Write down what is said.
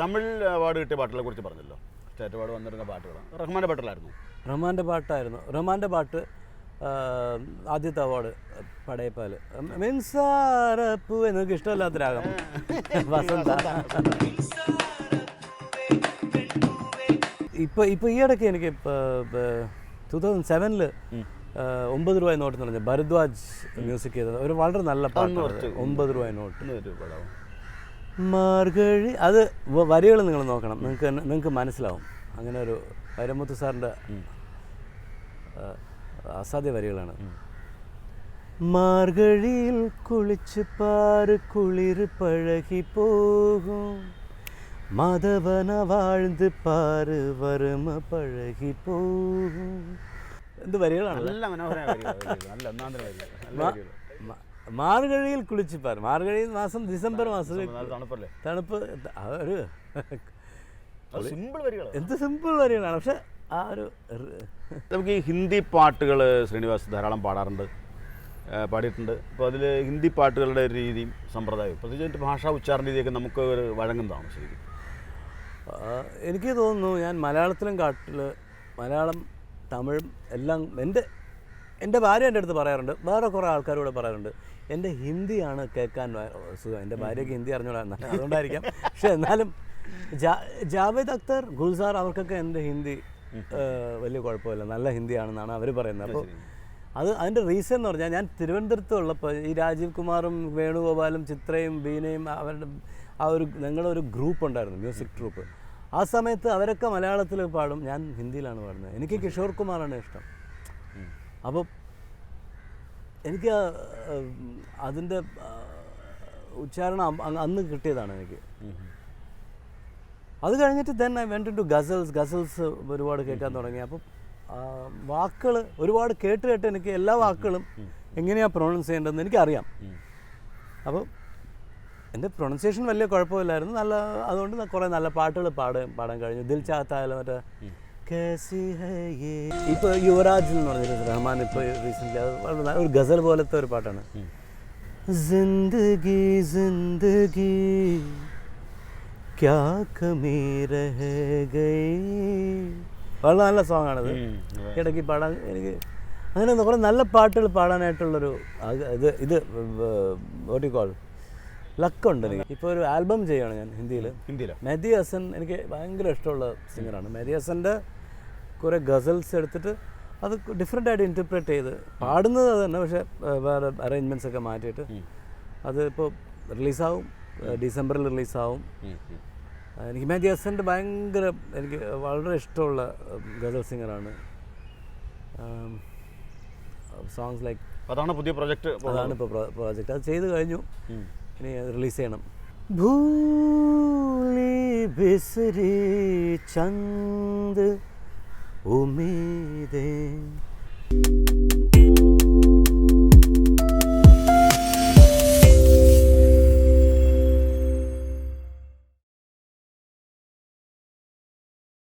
Tamil award കിട്ടിയ പാട്ടുകളെ കുറിച്ച് പറഞ്ഞല്ലോ. സ്റ്റേറ്റ് അവാർഡ് വന്നിരുന്ന പാട്ടുകൾ റഹ്മാന്റെ പാട്ടുകളായിരുന്നു റഹ്മാന്റെ പാട്ടായിരുന്നു. റഹ്മാന്റെ പാട്ട് ആദ്യത്തെ അവാർഡ് പടയപ്പാൽ മിൻസാരപ്പൂ എന്നൊക്കെ ഇഷ്ടമല്ലാത്ത രാഗം. വസന്ത. ഇപ്പോൾ ഇപ്പോൾ ഈ ഇടയ്ക്ക് എനിക്ക് ടൂ തൗസൻഡ് സെവനിൽ ഒമ്പത് രൂപ നോട്ട് എന്ന് പറഞ്ഞ ഭരദ്വാജ് മ്യൂസിക് ചെയ്തത്. ഒരു വളരെ നല്ല പാട്ടാണ് കുറച്ച് ഒമ്പത് രൂപ നോട്ട്. മാർഗഴി അത് വരികൾ നിങ്ങൾ നോക്കണം. നിങ്ങൾക്ക് നിങ്ങൾക്ക് മനസ്സിലാവും. അങ്ങനെ ഒരു വൈരമുത്തു സാറിന്റെ അസാധ്യ വരികളാണ്. മാർഗഴിയിൽ കുളിച്ച് പാറ് കുളിർ പഴകി പോകും. മതവന വാഴ്ந்து പാറ് വറുമ പഴകി പോകും. എന്ത് വരികളാണ് നല്ല മനോഹരമായ. നല്ല ഒന്നാന്തര മാർഗഴിയിൽ കുളിച്ചിപ്പാർ മാർഗഴി മാസം ഡിസംബർ മാസം തണുപ്പല്ലേ? തണുപ്പ്. ഒരു സിമ്പിൾ വരികൾ എന്ത് സിമ്പിൾ വരികളാണ്. പക്ഷെ ആ ഒരു നമുക്ക് ഈ ഹിന്ദി പാട്ടുകൾ ശ്രീനിവാസ് ധാരാളം പാടാറുണ്ട്. പാടിയിട്ടുണ്ട്. അപ്പോൾ അതിൽ ഹിന്ദി പാട്ടുകളുടെ ഒരു രീതിയും സമ്പ്രദായവും. പ്രത്യേകിച്ച് ഭാഷാ ഉച്ചാരണ രീതിയൊക്കെ നമുക്ക് ഒരു വഴങ്ങുന്നതാണ് ശരിക്കും. എനിക്ക് തോന്നുന്നു ഞാൻ മലയാളത്തിലും കാട്ടിൽ മലയാളം തമിഴും എല്ലാം എന്റെ എന്റെ ഭാര്യ എന്റെ അടുത്ത് പറയാറുണ്ട്. വേറെ കുറേ ആൾക്കാരോട് പറയാറുണ്ട്. എന്റെ ഹിന്ദിയാണ് കേൾക്കാൻ സുഖം. എന്റെ ഭാര്യയ്ക്ക് ഹിന്ദി അറിഞ്ഞോളാം അതുകൊണ്ടായിരിക്കാം. പക്ഷെ എന്നാലും ജാവേദ് അക്തർ ഗുൽസാർ അവർക്കൊക്കെ എന്റെ ഹിന്ദി വലിയ കുഴപ്പമില്ല. നല്ല ഹിന്ദിയാണെന്നാണ് അവർ പറയുന്നത്. അപ്പോൾ അത് അതിന്റെ റീസൺ എന്ന് പറഞ്ഞാൽ ഞാൻ തിരുവനന്തപുരത്ത് ഉള്ളപ്പോൾ ഈ രാജീവ് കുമാറും വേണുഗോപാലും ചിത്രയും ബീനയും അവരുടെ ആ ഒരു ഞങ്ങളുടെ ഒരു ഗ്രൂപ്പ് ഉണ്ടായിരുന്നു മ്യൂസിക് ട്രൂപ്പ്. ആ സമയത്ത് അവരൊക്കെ മലയാളത്തിൽ പാടും. ഞാൻ ഹിന്ദിയിലാണ് പാടുന്നത്. എനിക്ക് കിഷോർ കുമാറാണ് ഇഷ്ടം. അപ്പോൾ എനിക്ക് അതിന്റെ ഉച്ചാരണം അന്ന് കിട്ടിയതാണ് എനിക്ക്. അത് കഴിഞ്ഞിട്ട് then I went to ghazals ghazals ഒരുപാട് കേൾക്കാൻ തുടങ്ങി. അപ്പം വാക്കുകൾ ഒരുപാട് കേട്ട് കേട്ട് എനിക്ക് എല്ലാ വാക്കുകളും എങ്ങനെയാണ് പ്രൊണൗൺസ് ചെയ്യേണ്ടതെന്ന് എനിക്കറിയാം. അപ്പോൾ എന്റെ പ്രൊണൗൺസിയേഷൻ വലിയ കുഴപ്പമില്ലായിരുന്നു. നല്ല അതുകൊണ്ട് കുറേ നല്ല പാട്ടുകൾ പാടാൻ പാടാൻ കഴിഞ്ഞു. ദിൽ ചാത്തായാലും മറ്റേ ഇപ്പോൾ യുവരാജ് എന്ന് പറഞ്ഞൊരു റഹ്മാൻ ഇപ്പോൾ റീസെന്റ്ലി അത് വളരെ നല്ല- ഒരു ഗസൽ പോലത്തെ ഒരു പാട്ടാണ്. ജിന്ദഗി ജിന്ദഗി ക്യാ കമി രഹ വളരെ നല്ല സോങ് ആണത്. ഇടയ്ക്ക് പാടാൻ എനിക്ക് അങ്ങനെ കുറേ നല്ല പാട്ടുകൾ പാടാനായിട്ടുള്ളൊരു ഇത് ഇത് വോട്ടി കോൾ ലക്കുണ്ട് എനിക്ക്. ഇപ്പോൾ ഒരു ആൽബം ചെയ്യുകയാണ് ഞാൻ ഹിന്ദിയിൽ ഹിന്ദിയിൽ മെഹദി ഹസൻ എനിക്ക് ഭയങ്കര ഇഷ്ടമുള്ള സിംഗറാണ് മെഹദി ഹസന്റെ കുറേ ഗസൽസ് എടുത്തിട്ട് അത് ഡിഫറെന്റ് ആയിട്ട് ഇന്റർപ്രറ്റ് ചെയ്ത്. പാടുന്നത് അത് തന്നെ പക്ഷേ വേറെ അറേഞ്ച്മെന്റ്സ് ഒക്കെ മാറ്റിയിട്ട് അത് ഇപ്പോൾ റിലീസാവും ഡിസംബറിൽ റിലീസാവും എനിക്ക് മെഹദി ഹസന്റെ ഭയങ്കര എനിക്ക് വളരെ ഇഷ്ടമുള്ള ഗസൽ സിംഗറാണ് സോങ്സ് ലൈക്ക് അതാണ് പുതിയ പ്രോജക്റ്റ് അതാണ് ഇപ്പോൾ പ്രോജക്റ്റ് അത് ചെയ്ത് കഴിഞ്ഞു. ഇനി റിലീസ് ചെയ്യണം. ഭൂലി ബിസരി ചന്ദ് humilde.